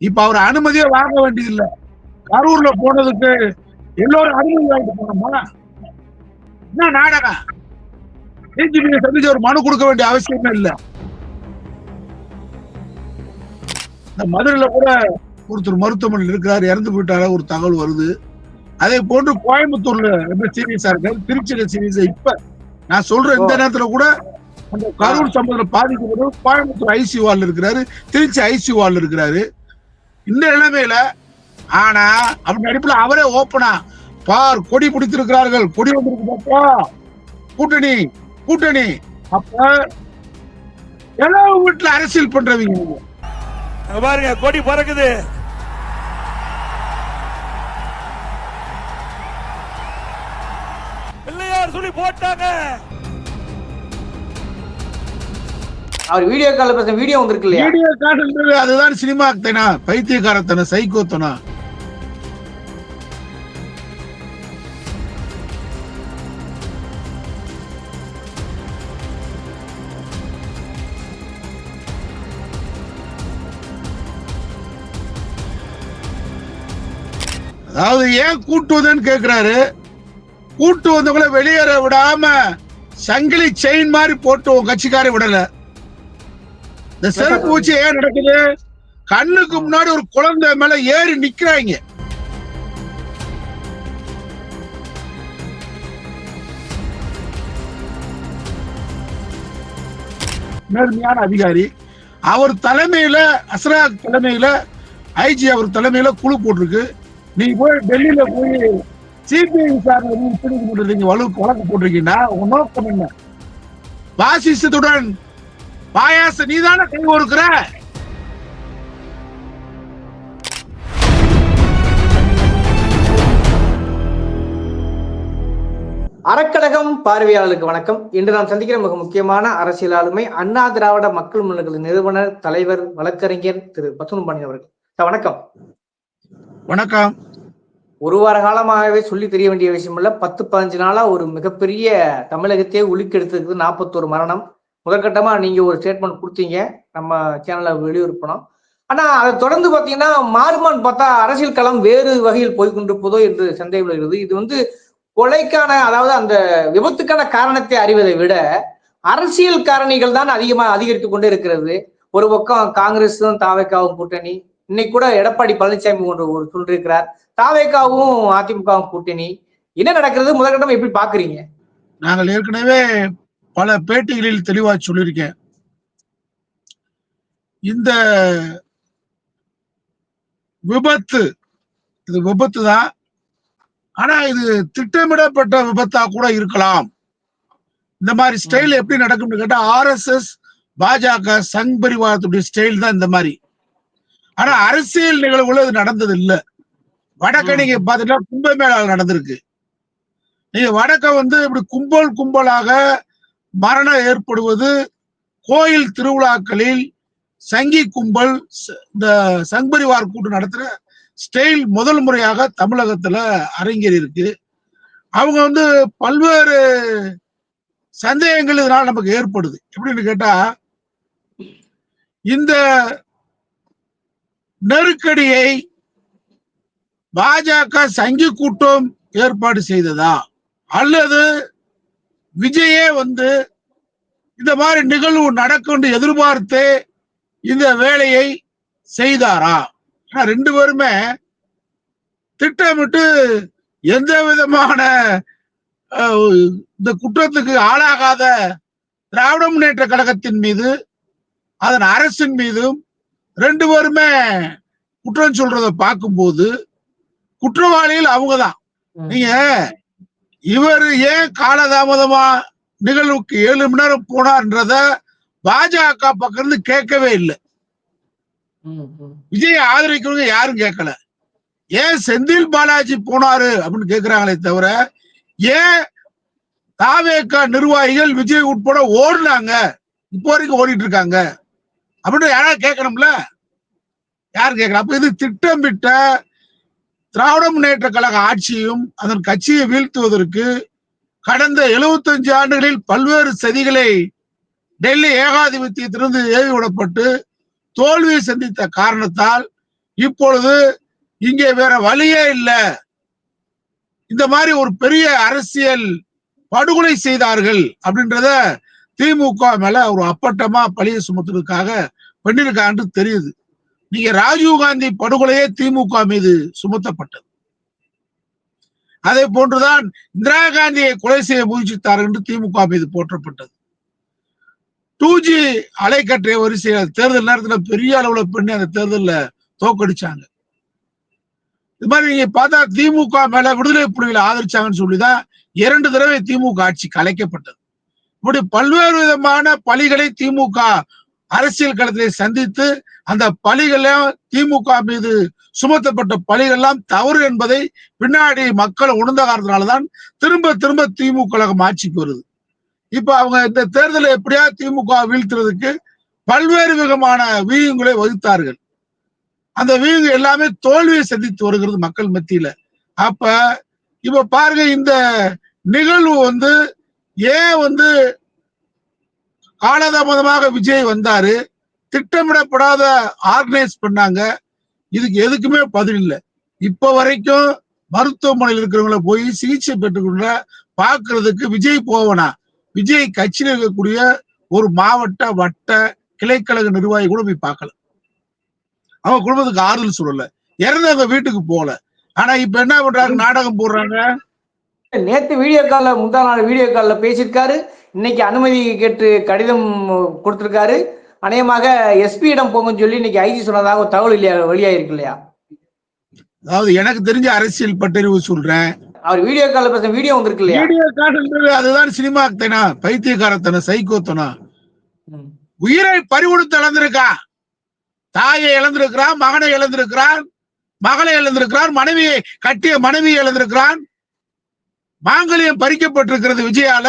இப்ப அவர் அனுமதியே வாங்க வேண்டியதில்லை. கரூர்ல போனதுக்கு எல்லோரும் அனுமதி வாங்கிட்டு போனோமா? என்ன நாடகம்? டிஜிபி சந்திச்சு ஒரு மனு கொடுக்க வேண்டிய அவசியமே இல்லை. இந்த மதுரையில கூட ஒருத்தர் மருத்துவமனையில் இருக்கிறார் இறந்து போயிட்டார ஒரு தகவல் வருது. அதே போன்று கோயம்புத்தூர்ல ரொம்ப சீரியஸா இருக்காரு திருச்சியில சீரியஸா இப்ப நான் சொல்ற இந்த நேரத்துல கூட அந்த கரூர் சம்பவத்துல பாதிக்கப்படும் கோயம்புத்தூர் ஐசி வார்டில் இருக்கிறாரு திருச்சி ஐசி வார்டில் இருக்கிறாரு. இந்த நிலைமையில ஆனா அப்படி அடிப்புல அவரே ஓப்பனா பார் கொடி பிடித்திருக்கிறார்கள். கொடி வந்திருக்கு பாப்பா. கூட்டணி கூட்டணி. அப்ப எல்லா வீட்டுல அரசியல் பண்றவங்க. பாருங்க கொடி பறக்குது. பிள்ளையார் சொல்லி போட்டாங்க. அவர் வீடியோ கால்ல பேச வீடியோ வந்திருக்கு இல்லையா? வீடியோ காட்டுன்றது அதுதான் சினிமா தனா பைத்தியக்காரத்தன சைக்கோத்தனா அதாவது ஏன் கூட்டு வந்தேன்னு கேக்குறாரு? கூட்டு வந்தவங்கள வெளியேற விடாம சங்கிலி செயின் மாதிரி போட்டு உன் கட்சிக்காரை விடல. இந்த செருப்பு வச்சு ஏன் நடக்குது? கண்ணுக்கு முன்னாடி ஒரு குழந்தை மேல ஏறி நிக்கிறாங்க. நேர்மையான அதிகாரி. அவர் தலைமையில அஸ்ராக் தலைமையில ஐஜி அவர் தலைமையில குழு போட்டிருக்கு. நீங்க போய் டெல்லியில போய் சிபிஐ விசாரணை போட்டுருக்கீங்க வழக்கு போட்டிருக்கீங்கன்னா உங்க நோக்கம் என்ன? பாசிசத்துடன் பாயாச நீதானே கை ஒருக்கிற அறக்கழகம் பார்வையாளர்களுக்கு வணக்கம். இன்று நாம் சந்திக்கிற மிக முக்கியமான அரசியல் ஆளுமை அண்ணா திராவிட மக்கள் முன்னணிகளின் நிறுவனர் தலைவர் வழக்கறிஞர் திரு பசுமணி அவர்கள். வணக்கம். வணக்கம். ஒரு வார காலமாகவே சொல்லி தெரிய வேண்டிய விஷயம் இல்ல பத்து பதினஞ்சு நாளா ஒரு மிகப்பெரிய தமிழகத்தையே உலுக்கெடுத்ததுக்கு நாற்பத்தோரு மரணம். முதற்கட்டமாக நீங்கள் ஒரு ஸ்டேட்மெண்ட் கொடுத்தீங்க. நம்ம சேனலில் வெளியுறுப்பணும் ஆனால் அதை தொடர்ந்து பார்த்தீங்கன்னா மாறுமான் பார்த்தா அரசியல் களம் வேறு வகையில் போய் கொண்டிருப்பதோ என்று சந்தேகம் வருகிறது இது வந்து கொலைக்கான அதாவது அந்த விபத்துக்கான காரணத்தை அறிவதை விட அரசியல் காரணிகள் தான் அதிகமாக அதிகரித்து கொண்டே இருக்கிறது. ஒரு பக்கம் காங்கிரஸும் தாவேக்காவும் கூட்டணி. இன்னைக்கு கூட எடப்பாடி பழனிசாமி ஒன்று ஒரு சொல்லியிருக்கிறார். தாவேக்காவும் அதிமுகவும் கூட்டணி. என்ன நடக்கிறது? முதற்கட்டம் எப்படி பாக்குறீங்க? நாங்கள் ஏற்கனவே பல பேட்டிகளில் தெளிவா சொல்லியிருக்கேன். இந்த விபத்து இது விபத்து தான் ஆனா இது திட்டமிடப்பட்ட விபத்தா கூட இருக்கலாம். இந்த மாதிரி ஸ்டைல் எப்படி நடக்கும்னு கேட்டா ஆர்எஸ்எஸ் பாஜக சங் பரிவாரத்துடைய ஸ்டைல் தான் இந்த மாதிரி. ஆனா அரசியல் நிகழ்வுல இது நடந்தது இல்ல வடக்க நீங்க பாத்தீங்கன்னா கும்பமேளா நடந்திருக்கு. நீங்க வடக்க வந்து இப்படி கும்பல் கும்பலாக மரணம் ஏற்படுவது கோயில் திருவிழாக்களில் சங்கி கும்பல் ச- இந்த சங்பரிவார் கூட்டம் நடத்துற ஸ்டைல் முதல் முறையாக தமிழகத்துல அரங்கேறி இருக்கு. அவங்க வந்து பல்வேறு சந்தேகங்கள் இதனால நமக்கு ஏற்படுது. எப்படின்னு கேட்டா இந்த நெருக்கடியை பாஜக சங்கி கூட்டம் ஏற்பாடு செய்ததா? அல்லது விஜயே வந்து இந்த மாதிரி நிகழ்வு நடக்கும் எதிர்பார்த்து இந்த வேலையை செய்தாரா? ரெண்டு பேருமே திட்டமிட்டு எந்த விதமான இந்த குற்றத்துக்கு ஆளாகாத திராவிட முன்னேற்ற கழகத்தின் மீது அதன் அரசின் மீதும் ரெண்டு பேருமே குற்றம் சொல்றதை பார்க்கும்போது குற்றவாளிகள் அவங்கதான். நீங்க இவர் ஏன் காலதாமதமா நிகழ்வுக்கு ஏழு மணி நேரம் போனார்ன்றத பாஜக பக்கம் இருந்து கேட்கவே இல்லை. விஜய் ஆதரிக்கிறவங்க யாரும் கேட்கல. ஏன் செந்தில் பாலாஜி போனாரு அப்படின்னு கேக்குறாங்களே தவிர ஏன் தாவேக்கா நிர்வாகிகள் விஜய் உட்பட ஓடுனாங்க இப்போ வரைக்கும் ஓடிட்டு இருக்காங்க அப்படின்னு யாராவது கேட்கணும்ல? யார் கேட்கல. அப்ப இது திட்டமிட்ட திராவிட முன்னேற்ற கழக ஆட்சியும் அதன் கட்சியை வீழ்த்துவதற்கு கடந்த 75 ஆண்டுகளில் பல்வேறு சதிகளை டெல்லி ஏகாதிபத்தியத்திலிருந்து ஏவி விடப்பட்டு தோல்வியை சந்தித்த காரணத்தால் இப்பொழுது இங்கே வேற வழியே இல்லை. இந்த மாதிரி ஒரு பெரிய அரசியல் படுகொலை செய்தார்கள் அப்படின்றத திமுக மேல ஒரு அப்பட்டமா பழிய சுமத்துறதுக்காக பண்ணிருக்கான்னு தெரியுது. நீங்க ராஜீவ் காந்தி படுகொலையே திமுக மீது சுமத்தப்பட்டது. அதே போன்றுதான் இந்திரா காந்தியை கொலை செய்ய முயற்சித்தார்கள் என்று திமுக மீது போற்றப்பட்டது. டூ ஜி அலைக்கற்றை வரிசையில் தேர்தல் நேரத்துல பெரிய அளவுல பண்ணி அந்த தேர்தல்ல தோக்கடிச்சாங்க. இது மாதிரி நீங்க பார்த்தா திமுக மேல விடுதலை புலிகளை ஆதரிச்சாங்கன்னு சொல்லிதான் இரண்டு தடவை திமுக ஆட்சி கலைக்கப்பட்டது இப்படி பல்வேறு விதமான பலிகளை திமுக அரசியல் களத்திலே சந்தித்து அந்த பலிகளை திமுக மீது சுமத்தப்பட்ட பழிகள்லாம் தவறு என்பதை பின்னாடி மக்கள் உணர்ந்த காரணத்தினாலதான் திரும்ப திரும்ப திமுக கழகம் ஆட்சிக்கு வருது. இப்ப அவங்க இந்த தேர்தலை எப்படியா திமுக வீழ்த்துறதுக்கு பல்வேறு விதமான வியூகங்களை வகுத்தார்கள். அந்த வியூகம் எல்லாமே தோல்வியை சந்தித்து வருகிறது மக்கள் மத்தியில. அப்ப இப்ப பாருங்க இந்த நிகழ்வு வந்து ஏன் வந்து காலதாமதமாக விஜய் வந்தாரு திட்டமிடப்படாத ஆர்கனைஸ் பண்ணாங்க. இதுக்கு எதுக்குமே பதில் இல்லை. இப்ப வரைக்கும் மருத்துவமனையில் இருக்கிறவங்கள போய் சிகிச்சை பெற்றுக்கொள்ள பாக்குறதுக்கு விஜய் போவனா? விஜய் கட்சியில் இருக்கக்கூடிய ஒரு மாவட்ட வட்ட கிளைக்கழக நிர்வாகி கூட போய் பார்க்கல. அவங்க குடும்பத்துக்கு ஆறுதல் சொல்லல. இறந்தவங்க வீட்டுக்கு போகல. ஆனா இப்ப என்ன பண்றாங்க? நாடகம் போடுறாங்க. நேத்து வீடியோ கால்ல முந்தா நாள் வீடியோ கால்ல பேசியிருக்காரு. இன்னைக்கு அனுமதி கேட்டு கடிதம் கொடுத்திருக்காரு. அநேகமாக எஸ்பியிடம் போங்கன்னு சொல்லி இன்னைக்கு ஐஜி சொன்னதாக ஒரு தகவல் இல்லையா வெளியாயிருக்கு இல்லையா? அதாவது எனக்கு தெரிஞ்ச அரசியல் பட்டறிவு சொல்றேன். அவர் வீடியோ கால்ல பேச வீடியோ வந்திருக்கு இல்லையா? வீடியோ காட்டுன்றது அதுதான் சினிமாத்தனா பைத்தியக்காரத்தனம் சைக்கோத்தனம். ம். உயிரை பறிகொடுத்து இழந்திருக்கான். தாயை இழந்திருக்கிறான் மகனை இழந்திருக்கிறான் மகளை இழந்திருக்கிறான் மனைவியை கட்டிய மனைவியை இழந்திருக்கிறான். மாங்கல்யம் பறிக்கப்பட்டிருக்கிறது விஜயால.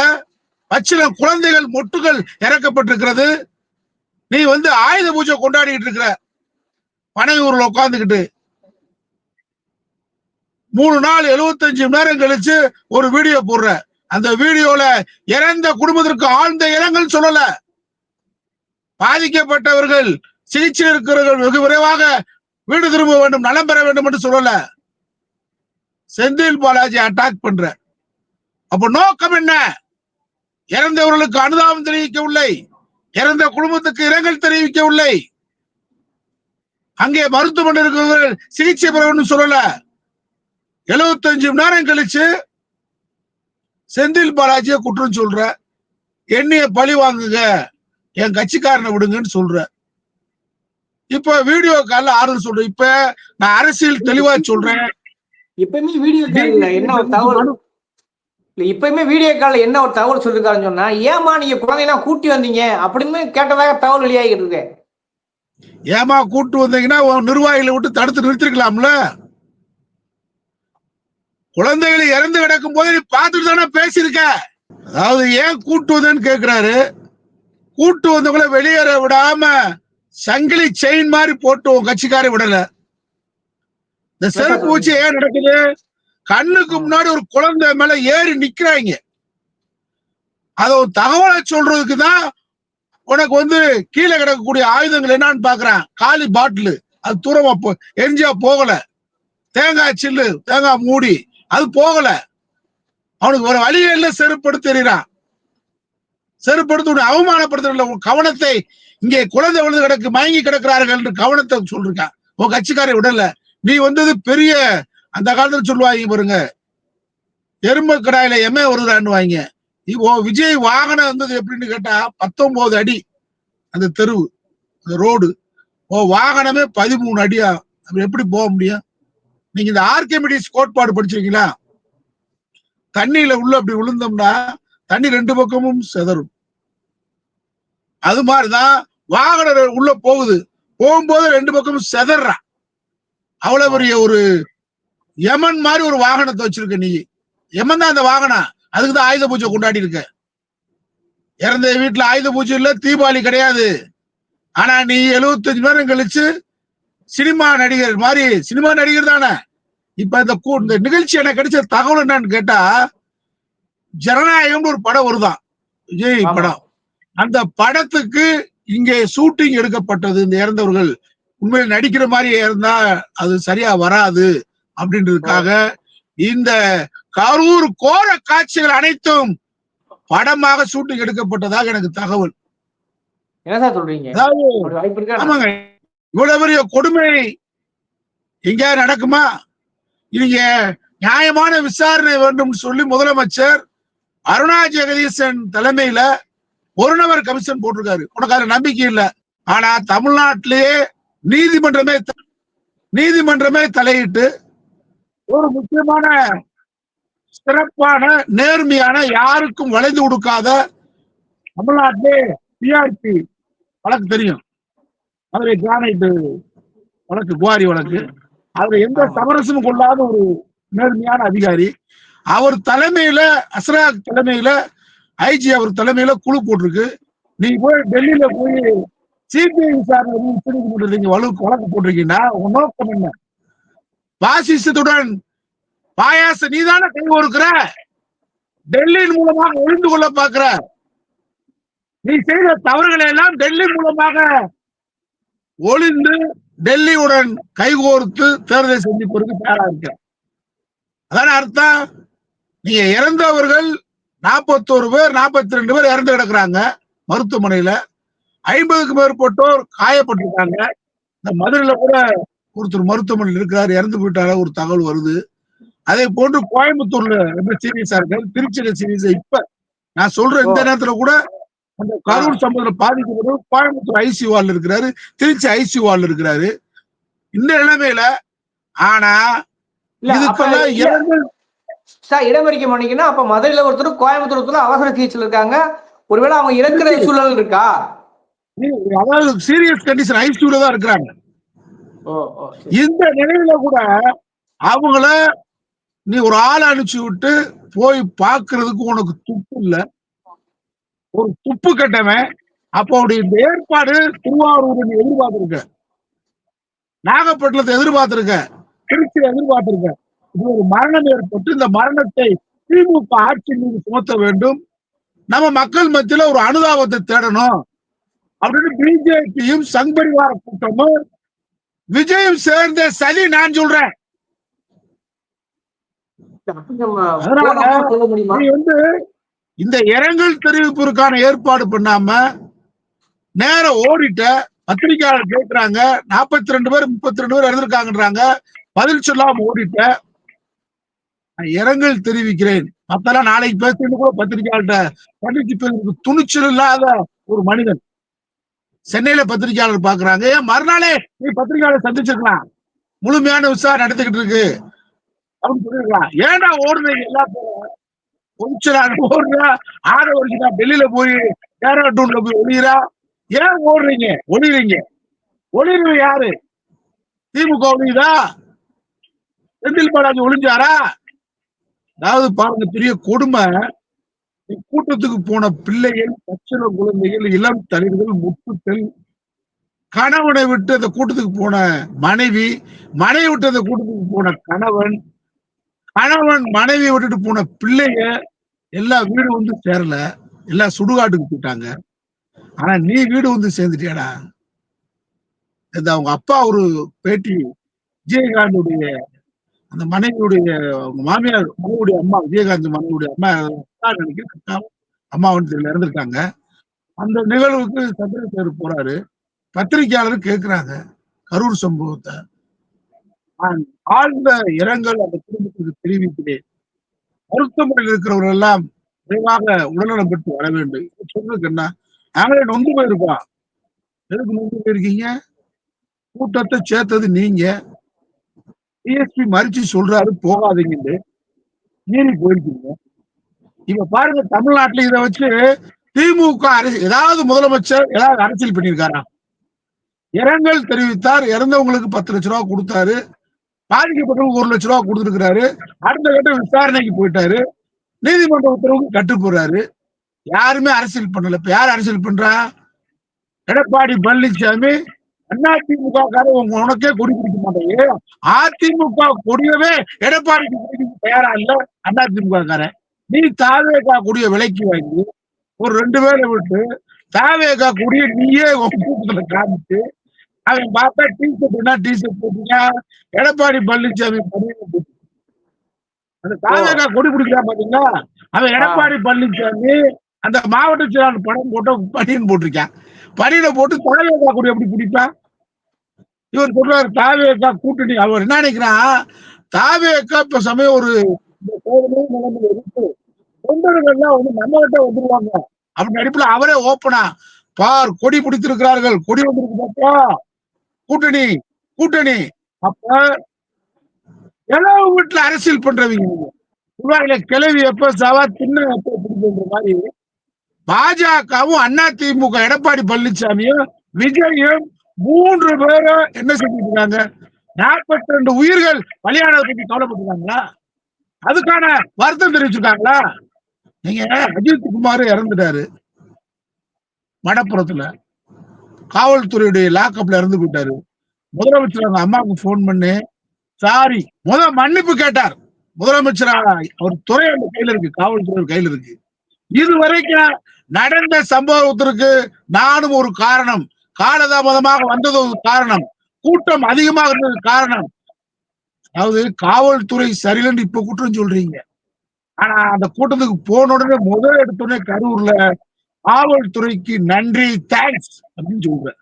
பச்சில குழந்தைகள் மொட்டுகள் இறக்கப்பட்டிருக்கிறது. நீ வந்து ஆயுத பூஜை கொண்டாடிக்கிட்டு இருக்கிற பனையூர்ல உட்காந்துக்கிட்டு மூணு நாள் 75 மணி நேரம் கழிச்சு ஒரு வீடியோ போடுற. அந்த வீடியோல இறந்த குடும்பத்திற்கு ஆழ்ந்த இரங்கல் சொல்லல. பாதிக்கப்பட்டவர்கள் சிகிச்சை இருக்கிறவர்கள் வெகு விரைவாக வீடு திரும்ப வேண்டும் நலம் பெற வேண்டும் என்று சொல்லல. செந்தில் பாலாஜி அட்டாக் பண்ற. அப்ப நோக்கம் என்ன? இறந்தவர்களுக்கு அனுதாபம் தெரிவிக்கவில்லை. இறந்த குடும்பத்துக்கு இரங்கல் தெரிவிக்கவில்லை. அங்கே மருத்துவமனை இருக்கிறவர்கள் சிகிச்சை பெற வேண்டும் சொல்லல. 75 மணி நேரம் கழிச்சு செந்தில் பாலாஜிய குற்றம் சொல்ற என்னைய பழி வாங்குங்க என் கட்சிக்காரனை விடுங்கன்னு சொல்ற. இப்ப வீடியோ கால ஆறுதல் சொல்றேன். இப்ப நான் அரசியல் தெளிவா சொல்றேன். இப்பயுமே வீடியோ கால்ல என்ன ஒரு தகவல்? இப்பயுமே வீடியோ கால்ல என்ன ஒரு தகவல் சொல்லிருக்காருன்னு சொன்னா ஏமா நீங்க குழந்தையெல்லாம் கூட்டி வந்தீங்க? அப்படின்னு கேட்டதாக தகவல் வெளியாகிட்டு இருக்கு. ஏமா கூட்டு வந்தீங்கன்னா உன் நிர்வாகிகளை விட்டு தடுத்து நிறுத்திருக்கலாம்ல? குழந்தைகளை இறந்து கிடக்கும் போது நீ பார்த்துட்டு தானே பேசியிருக்க? அதாவது ஏன் கூட்டு வந்தேன்னு கேக்குறாரு. கூட்டு வந்தவங்கள வெளியேற விடாம சங்கிலி செயின் மாதிரி போட்டு உன் கட்சிக்காரை விடல. இந்த செருப்பு வச்சு ஏன் நடக்குது? கண்ணுக்கு முன்னாடி ஒரு குழந்தை மேல ஏறி நிக்கிறாங்க அத ஒரு தகவலை சொல்றதுக்கு தான் உனக்கு வந்து கீழே கிடக்கக்கூடிய ஆயுதங்கள் என்னன்னு பாக்குறான். காலி பாட்டில். அது தூரமா போ எரிஞ்சா போகல. தேங்காய் சில்லு தேங்காய் மூடி அது போகல. அவனுக்கு ஒரு வழியே இல்ல செருப்படுத்தி எறிகிறான். செருப்படுத்தி அவமானப்படுத்த உன் கவனத்தை இங்கே குழந்தை விழுந்து கிடக்கு மயங்கி கிடக்கிறார்கள் என்று கவனத்தை சொல்லிருக்கான் உன் கட்சிக்காரை விடல. நீ வந்தது பெரிய அந்த காலத்துல சொல்லுவாங்க பாருங்க எறும்பு கடாயில எம்ஏ வருதான்னு வாங்க. இப்போ விஜய் வாகனம் வந்தது எப்படின்னு கேட்டா பத்தொன்பது அடி அந்த தெருவு அந்த ரோடு. ஓ வாகனமே பதிமூணு அடியா? அப்படி எப்படி போக முடியும்? நீங்க இந்த ஆர்கெமிடிஸ் கோட்பாடு படிச்சிருக்கீங்களா? தண்ணியில உள்ள அப்படி விழுந்தோம்னா தண்ணி ரெண்டு பக்கமும் செதறும். அது மாதிரிதான் வாகனம் உள்ள போகுது. போகும்போது ரெண்டு பக்கமும் செதறான் அவ்வளவு பெரிய ஒரு யமன் மாதிரி ஒரு வாகனத்தை வச்சிருக்க நீ. யமன் தான் அந்த வாகனம் அதுக்கு தான் ஆயுத பூஜை கொண்டாடி இருக்க. இறந்த வீட்டுல ஆயுத பூஜை இல்ல தீபாவளி கிடையாது. ஆனா நீ 75 நேரம் கழிச்சு சினிமா நடிகர் மாதிரி சினிமா நடிகர் தானே. இப்ப இந்த இந்த நிகழ்ச்சி எனக்கு கிடைச்ச தகவல் என்னன்னு கேட்டா ஜனநாயகம்னு ஒரு படம் வருதான். விஜய். படம். அந்த படத்துக்கு இங்கே ஷூட்டிங் எடுக்கப்பட்டது இந்த இறந்தவர்கள். உண்மையில் நடிக்கிற மாதிரி இருந்தா அது சரியா வராது. அப்படின்றதுக்காக இந்த கரூர் கோர காட்சிகள் அனைத்தும் படமாக ஷூட்டிங் எடுக்கப்பட்டதாக எனக்கு தகவல். ஆமாங்க. இவ்வளவு பெரிய கொடுமை எங்க நடக்குமா? நீங்க நியாயமான விசாரணை வேண்டும் சொல்லி முதலமைச்சர் அருணா ஜெகதீசன் தலைமையில ஒரு நபர் கமிஷன் போட்டிருக்காரு. உனக்கு அதுல நம்பிக்கை இல்ல. ஆனா தமிழ்நாட்டிலேயே நீதிமன்றமே நீதிமன்றமே தலையிட்டு ஒரு முக்கியமான சிறப்பான நேர்மையான யாருக்கும் வளைந்து கொடுக்காத தமிழ்நாட்டிலே பிஆர்பி வழக்கு தெரியும். மதுரை கிரானைட் வழக்கு குவாரி வழக்கு. அதுல எந்த. சமரசமும் கொள்ளாத ஒரு நேர்மையான அதிகாரி. அவர் தலைமையில அஸ்ராக் தலைமையில ஐஜி அவர் தலைமையில குழு போட்டிருக்கு. நீங்க போய் டெல்லியில போய் சிபிஐ விசாரணை நீங்க வழக்கு வழக்கு போட்டிருக்கீங்கன்னா உங்க நோக்கம் என்ன? பாசிசத்துடன் பாயாச நீதான கை ஒருக்கிற டெல்லியின் மூலமாக ஒளிந்து கொள்ள பார்க்கிற நீ செய்த தவறுகளை எல்லாம் டெல்லி மூலமாக ஒளிந்து டெல்லியுடன் கைகோர்த்து தேர்தலை சந்திப்பதற்கு தயாரா இருக்க. அதான அர்த்தம்? நீங்க இறந்தவர்கள் நாற்பத்தோரு பேர் நாற்பத்தி ரெண்டு பேர் இறந்து கிடக்குறாங்க மருத்துவமனையில. ஐம்பதுக்கு மேற்பட்டோர் காயப்பட்டிருக்காங்க. இந்த மதுரையில கூட ஒருத்தர் மருத்துவமனையில் இருக்கிறார் இறந்து போயிட்டார ஒரு தகவல் வருது. அதே போன்று கோயம்புத்தூர்ல ரொம்ப சீரியஸா இருக்காரு. திருச்சியில சீரியஸா இப்ப நான் சொல்ற இந்த நேரத்துல கூட அந்த கரூர் சம்பவத்துல பாதிக்கப்பட்டு கோயம்புத்தூர் ஐசி வார்டில் இருக்கிறாரு திருச்சி ஐசி வார்டில் இருக்கிறாரு. இந்த நிலைமையில ஆனா இதுக்கெல்லாம் இரங்கல் சார் இடமறிக்க மாட்டீங்கன்னா அப்ப மதுரையில ஒருத்தர் கோயம்புத்தூர் ஒருத்தர் அவசர சிகிச்சையில் இருக்காங்க. ஒருவேளை அவங்க இறக்குற சூழல் இருக்கா? அதாவது சீரியஸ் கண்டிஷன் ஐசியூல தான் இருக்கிறாங்க. இந்த நிலையில கூட அவங்கள நீ ஒரு ஆள் அனுப்பிச்சு விட்டு போய் பாக்குறதுக்கு உனக்கு துப்பு இல்ல. ஒரு துப்பு கட்டவன். அப்போ அவருடைய இந்த ஏற்பாடு திருவாரூர் நீ எதிர்பார்த்திருக்க. நாகப்பட்டினத்தை எதிர்பார்த்திருக்க. திருச்சி எதிர்பார்த்திருக்க. இது ஒரு மரணம் ஏற்பட்டு இந்த மரணத்தை திமுக ஆட்சி மீது சுமத்த வேண்டும். நம்ம மக்கள் மத்தியில ஒரு அனுதாபத்தை தேடணும். அப்படின்னு பிஜேபியும் சங்கரிவார கூட்டமும் விஜயும் சேர்ந்த சதி நான் சொல்றேன். வந்து இந்த இரங்கல் தெரிவிப்பிற்கான ஏற்பாடு பண்ணாம நேர ஓடிட்ட பத்திரிகையாளர் கேட்கிறாங்க நாற்பத்தி ரெண்டு பேர் முப்பத்தி ரெண்டு பேர் இறந்திருக்காங்கன்றாங்க பதில் சொல்லாம ஓடிட்ட நான் இரங்கல் தெரிவிக்கிறேன். மத்தெல்லாம் நாளைக்கு பேசுறது கூட பத்திரிகையாளர்கிட்ட பேருக்கு துணிச்சல் இல்லாத ஒரு மனிதன். சென்னையில பத்திரிகையாளர் பாக்குறாங்க. ஏன் மறுநாளே நீ பத்திரிகையாளர் சந்திச்சிருக்கலாம். முழுமையான விசாரணை நடந்துகிட்டு இருக்கு. அப்படின்னு சொல்லிருக்கலாம். ஏன்டா ஓடுறீங்க? எல்லா பேரும் கொஞ்சம் ஓடுறா? ஆட வரைக்கும் டெல்லியில போய் டேராட்டூன்ல போய் ஒளியிறா? ஏன் ஓடுறீங்க? ஒளிறீங்க ஒளிறது யாரு? திமுக ஒளியுதா? செந்தில் பாலாஜி ஒளிஞ்சாரா? அதாவது பாருங்க பெரிய கொடுமை. கூட்டத்துக்கு போன பிள்ளைகள் பச்சில குழந்தைகள் இளம் தலைவர்கள் முட்டுக்கள் கணவனை விட்டு அந்த கூட்டத்துக்கு போன மனைவி மனைவி விட்டு அந்த கூட்டத்துக்கு போன கணவன் கணவன் மனைவி விட்டுட்டு போன பிள்ளைய எல்லா வீடு வந்து சேரல. எல்லாம் சுடுகாட்டுக்கு போயிட்டாங்க. ஆனா நீ வீடு வந்து சேர்ந்துட்டியாடா? இந்த அவங்க அப்பா ஒரு பேட்டி விஜயகாந்துடைய அந்த மனைவியுடைய மாமியார் மனைவியுடைய அம்மா விஜயகாந்த் மனைவியுடைய அம்மா நினைக்கிறேன். அம்மா வந்து இறந்துருக்காங்க. அந்த நிகழ்வுக்கு சந்திரசேகர் போறாரு. பத்திரிகையாளர் கேட்கிறாங்க கரூர் சம்பவத்தை. நான் ஆழ்ந்த இரங்கல் அந்த குடும்பத்துக்கு தெரிவிக்கிறேன். மருத்துவமனையில் இருக்கிறவர்கள் எல்லாம் விரைவாக உடல்நலம் பெற்று வர வேண்டும். சொல்றதுக்கு என்ன? நாங்களே நொந்து போயிருக்கோம் எதுக்கு நொந்து போயிருக்கீங்க? கூட்டத்தை சேர்த்தது நீங்க. டிஎஸ்பி மறிச்சு சொல்றாரு போகாதீங்கன்னு மீறி போயிருக்கீங்க. இப்ப பாருங்க தமிழ்நாட்டுல இதை வச்சு திமுக அரசு ஏதாவது முதலமைச்சர் ஏதாவது அரசியல் பண்ணியிருக்காரா? இரங்கல் தெரிவித்தார் இறந்தவங்களுக்கு பத்து லட்ச ரூபா கொடுத்தாரு பாதிக்கப்பட்டவங்க ஒரு லட்ச ரூபா கொடுத்துருக்கிறாரு அடுத்த கட்ட விசாரணைக்கு போயிட்டாரு நீதிமன்ற உத்தரவுக்கு கட்டு போறாரு. யாருமே அரசியல் பண்ணல. இப்ப யார் அரசியல் பண்றா? எடப்பாடி பழனிசாமி அதிமுக உனக்கே கொடி பிடிக்க மாட்டேங்க அதிமுக கொடியவே எடப்பாடிக்கு பிடிக்க தயாரா இல்ல? அதிமுக காரன். நீ தாவேகா கூடிய விலைக்கு வாங்கி ஒரு ரெண்டு பேரை விட்டு தாவேகா கூடிய நீயே உன் கூட்டத்துல காமிச்சு அவன் பார்த்தா டி ஷர்ட்னா டி ஷர்ட் போட்டீங்க? எடப்பாடி பழனிசாமி பணியில அந்த தாவேகா கொடி பிடிக்கிறான் பாத்தீங்களா? அவன் எடப்பாடி பழனிசாமி அந்த மாவட்ட செயலாளர் படம் போட்டு பணியன் போட்டிருக்கான். பணியில போட்டு தாவேகா கொடி எப்படி பிடிப்பான் இவர் சொல்றாரு தாவேக்கா கூட்டணி. அவர் என்ன நினைக்கிறான் தாவேக்கா இப்ப சமயம் ஒரு இந்த தொண்டர்கள்லாம் வந்து நம்ம கிட்ட வந்துருவாங்க. அப்படின்னு அடிப்புல அவரே ஓப்பனா பார் கொடி பிடித்திருக்கிறார்கள். கொடி வந்திருக்கு பாப்பா கூட்டணி கூட்டணி. அப்ப எல்லா வீட்டுல அரசியல் பண்றவங்க. நீங்க. சொல்லுவாங்களே கிளவி எப்ப சவா தின்ன எப்ப பிடிக்கின்ற மாதிரி பாஜகவும் அண்ணா திமுக எடப்பாடி பழனிசாமியும் விஜயும் மூன்று பேரும் என்ன செஞ்சுட்டு இருக்காங்க நாற்பத்தி ரெண்டு உயிர்கள் பலியானதை பத்தி கவலைப்பட்டிருக்காங்களா? அதுக்கான வருத்தம் தெரிவிச்சிருக்காங்களா? நீங்க அஜித் குமார் இறந்துட்டாரு. மடப்புறத்துல. காவல்துறையுடைய லாக்அப்ல இறந்து போயிட்டாரு. முதலமைச்சர் அவங்க அம்மாவுக்கு போன் பண்ணி. சாரி. முத மன்னிப்பு கேட்டார். முதலமைச்சர் அவர் துறை அந்த கையில இருக்கு. காவல்துறை கையில இருக்கு. இது வரைக்கும் நடந்த சம்பவத்திற்கு நானும் ஒரு காரணம். காலதாமதமாக வந்தது ஒரு காரணம். கூட்டம் அதிகமாக இருந்தது காரணம். அதாவது காவல்துறை சரியில்லைன்னு இப்ப குற்றம் சொல்றீங்க. ஆனா அந்த கூட்டத்துக்கு போன உடனே முதல் எடுத்தோடனே கரூர்ல காவல்துறைக்கு நன்றி தேங்க்ஸ் அப்படின்னு சொல்றேன்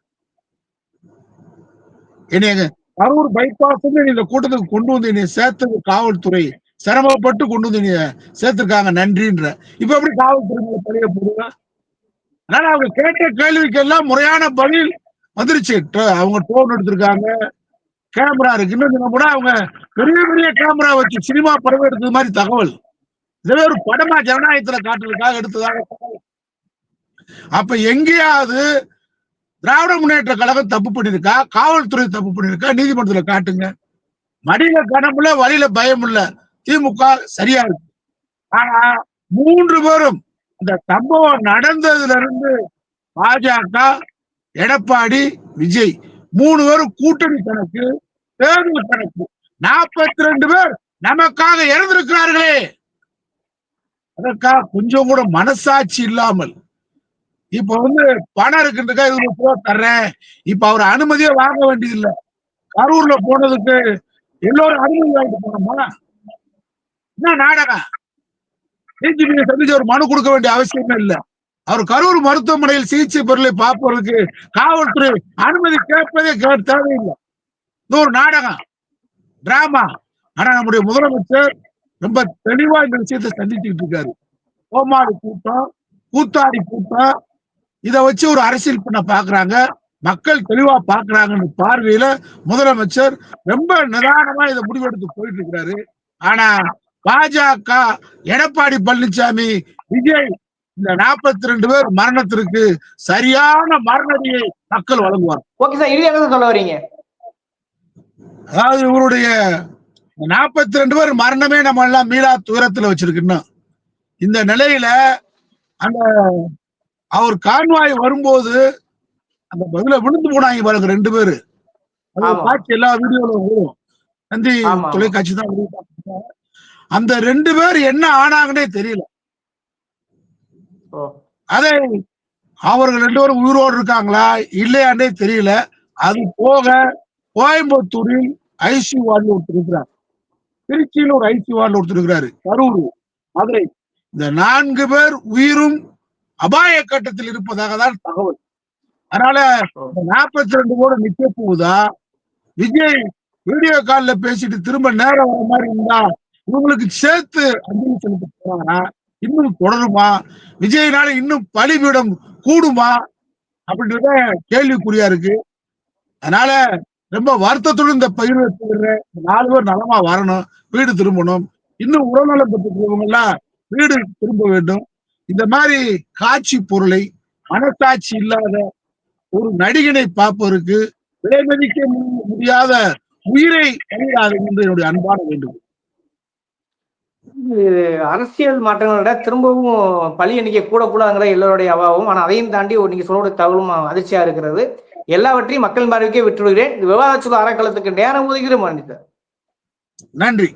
என்னைய கரூர் பைபாஸ் இந்த கூட்டத்துக்கு கொண்டு வந்து என்னைய சேர்த்தது காவல்துறை. சிரமப்பட்டு கொண்டு வந்து என்னைய சேர்த்திருக்காங்க நன்றின்ற. இப்ப எப்படி காவல்துறை பழைய போடுவா அதனால அவங்க கேட்ட கேள்விக்கெல்லாம் முறையான பதில் வந்துருச்சு. அவங்க டோன் எடுத்திருக்காங்க. கேமரா இருக்கு. இன்னும் கூட அவங்க பெரிய பெரிய கேமரா வச்சு சினிமா படம் எடுத்தது மாதிரி தகவல். இதுவே ஒரு படமா ஜனநாயகத்துல காட்டுறதுக்காக எடுத்ததாக அப்ப எங்கேயாவது திராவிட முன்னேற்ற கழகம் தப்பு பண்ணிருக்கா காவல்துறை தப்பு பண்ணிருக்கா நீதிமன்றத்துல காட்டுங்க. மடியில கனமுள்ள வழியில பயம் இல்ல திமுக சரியா இருக்கு. ஆனா மூன்று பேரும் இந்த சம்பவம் நடந்ததுல இருந்து பாஜக எடப்பாடி விஜய் மூணு பேரும் கூட்டணி கணக்கு தேர்தல் கணக்கு. நாற்பத்தி ரெண்டு பேர் நமக்காக இறந்திருக்கிறார்களே. அதற்காக கொஞ்சம் கூட மனசாட்சி இல்லாமல் இப்ப வந்து பணம் இருக்குன்றக்கா இது லட்ச ரூபா தர்றேன். இப்ப அவர் அனுமதியே வாங்க வேண்டியதில்லை. கரூர்ல போனதுக்கு எல்லோரும் அனுமதி வாங்கிட்டு போனோமா? என்ன நாடகம்? டிஜிபியை சந்திச்சு ஒரு மனு கொடுக்க வேண்டிய அவசியமே இல்ல. அவர் கரூர் மருத்துவமனையில் சிகிச்சை பொருளை பார்ப்பதற்கு காவல்துறை அனுமதி கேட்பதே கே- தேவையில்லை. இது ஒரு நாடகம். டிராமா ஆனா நம்முடைய முதலமைச்சர் ரொம்ப தெளிவா இந்த விஷயத்தை சந்திச்சுட்டு இருக்காரு. கோமாடி கூட்டம் கூத்தாடி கூட்டம் இத வச்சு ஒரு அரசியல் பண்ண பாக்குறாங்க மக்கள் தெளிவா பாக்குறாங்கன்னு பார்வையில முதலமைச்சர் ரொம்ப நிதானமா இதை முடிவெடுத்து போயிட்டு இருக்கிறாரு. ஆனா பாஜக எடப்பாடி பழனிசாமி விஜய் இந்த நாற்பத்தி ரெண்டு பேர் மரணத்திற்கு சரியான மரணடியை மக்கள் வழங்குவார் ஓகே சார் இறுதியாக என்ன சொல்ல வரீங்க அதாவது இவருடைய நாற்பத்தி ரெண்டு பேர் மரணமே நம்ம எல்லாம் மீளா துயரத்துல வச்சிருக்கணும் இந்த நிலையில அந்த அவர் கான்வாய் வரும்போது அந்த பதில விழுந்து போனாங்க பாருங்க ரெண்டு பேரு. காட்சி எல்லா வீடியோல வரும் நந்தி. தொலைக்காட்சி தான். அந்த ரெண்டு பேர் என்ன ஆனாங்கன்னே தெரியல. அதை அவர்கள் ரெண்டு பேரும் உயிரோடு இருக்காங்களா இல்லையானே தெரியல. அது போக கோயம்புத்தூரில் ஐசி வார்டில் ஒருத்தர் இருக்கிறார். திருச்சியில் ஒரு ஐசி வார்டில் ஒருத்தர் இருக்கிறாரு. கரூர் மதுரை. இந்த நான்கு பேர் உயிரும் அபாய கட்டத்தில் இருப்பதாக தான் தகவல். அதனால நாற்பத்தி ரெண்டு கூட நிக்க போகுதா? விஜய் வீடியோ கால்ல பேசிட்டு திரும்ப நேரம் வர மாதிரி இருந்தா இவங்களுக்கு சேர்த்து அஞ்சலி செலுத்த போறாங்கன்னா இன்னும் தொடருமா? விஜய்னால இன்னும் பலிபீடம் கூடுமா? அப்படின்றத கேள்விக்குறியா இருக்கு. அதனால ரொம்ப வருத்தத்துடன் இந்த பகிர்வை சொல்றேன் நாலு பேர் நலமா வரணும். வீடு திரும்பணும். இன்னும் உடல்நலம் பெற்றுக்கிறவங்க எல்லாம் வீடு திரும்ப வேண்டும். இந்த மாதிரி காட்சி பொருளை மனசாட்சி இல்லாத ஒரு நடிகனை பார்ப்பதற்கு விலை மதிக்க முடியாத உயிரை கைவிடாது என்று என்னுடைய அன்பான வேண்டும் அரசியல் மாற்றங்களை விட திரும்பவும் பழி எண்ணிக்கை கூட கூடாங்கிற எல்லோருடைய அவாவும் ஆனா அதையும் தாண்டி நீங்க சொல்ற தகவலும் அதிர்ச்சியா இருக்கிறது. எல்லாவற்றையும் மக்கள் பார்வைக்கே விட்டுவிடுகிறேன். விவாதச்சுள்ள அறக்கலத்துக்கு நேரம் ஒதுக்கிற மன்னித்தார் நன்றி.